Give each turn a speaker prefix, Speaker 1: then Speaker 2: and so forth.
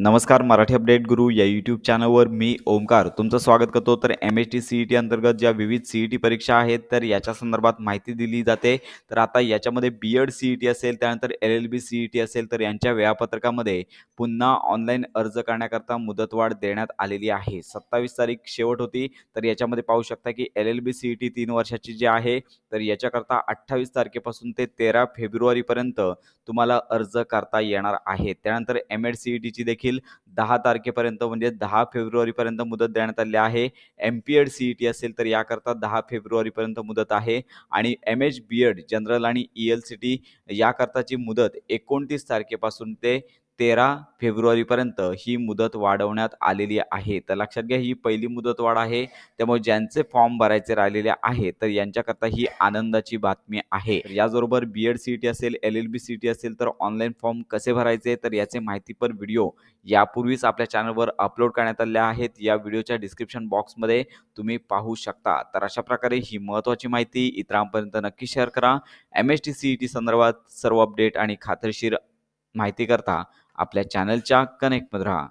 Speaker 1: नमस्कार मराठी अपडेट गुरु या यूट्यूब चॅनलवर मी ओमकार तुमचं स्वागत करतो. तर M H T C E T अंतर्गत ज्या विविध सी ई टी परीक्षा आहेत तर याच्या संदर्भात माहिती दिली जाते. तर आता याच्यामध्ये B Ed C E T असेल त्यानंतर L L B C E T असेल तर यांच्या वेळापत्रकामध्ये पुन्हा ऑनलाईन अर्ज करण्याकरता मुदतवाढ देण्यात आलेली आहे. सत्तावीस तारीख शेवट होती. तर याच्यामध्ये पाहू शकता की L L B C E T तीन वर्षाची जी आहे तर याच्याकरता अठ्ठावीस तारखेपासून ते तेरा फेब्रुवारीपर्यंत तुम्हाला अर्ज करता येणार आहे. त्यानंतर एम एड सी ई टीची देखील देखील दहा तारखेपर्यंत म्हणजे दहा फेब्रुवारीपर्यंत मुदत देण्यात आली आहे. M P Ed C E T असेल तर याकरता दहा फेब्रुवारीपर्यंत मुदत आहे. आणि M H B Ed general आणि ई एल सी टी याकरताची मुदत एकोणतीस तारखेपासून ते तेरा फेब्रुवारीपर्यंत ही मुदत वाढवण्यात आलेली आहे. तर लक्षात घ्या ही पहिली मुदत वाढ आहे. त्यामुळे ज्यांचे फॉर्म भरायचे राहिलेले आहे तर यांच्याकरता ही आनंदाची बातमी आहे. याचबरोबर बी एड सी टी असेल L L B C T असेल तर ऑनलाईन फॉर्म कसे भरायचे? तर याचे माहितीपर व्हिडिओ यापूर्वी यापूर्वीच आपल्या चॅनलवर अपलोड करण्यात आल्या आहेत. या व्हिडिओच्या डिस्क्रिप्शन बॉक्समध्ये तुम्ही पाहू शकता. तर अशा प्रकारे ही महत्त्वाची माहिती इतरांपर्यंत नक्की शेअर करा. M H T C E T संदर्भात सर्व अपडेट आणि खात्रीशीर माहिती करता आपल्या चॅनलच्या कनेक्टमध्ये राहा.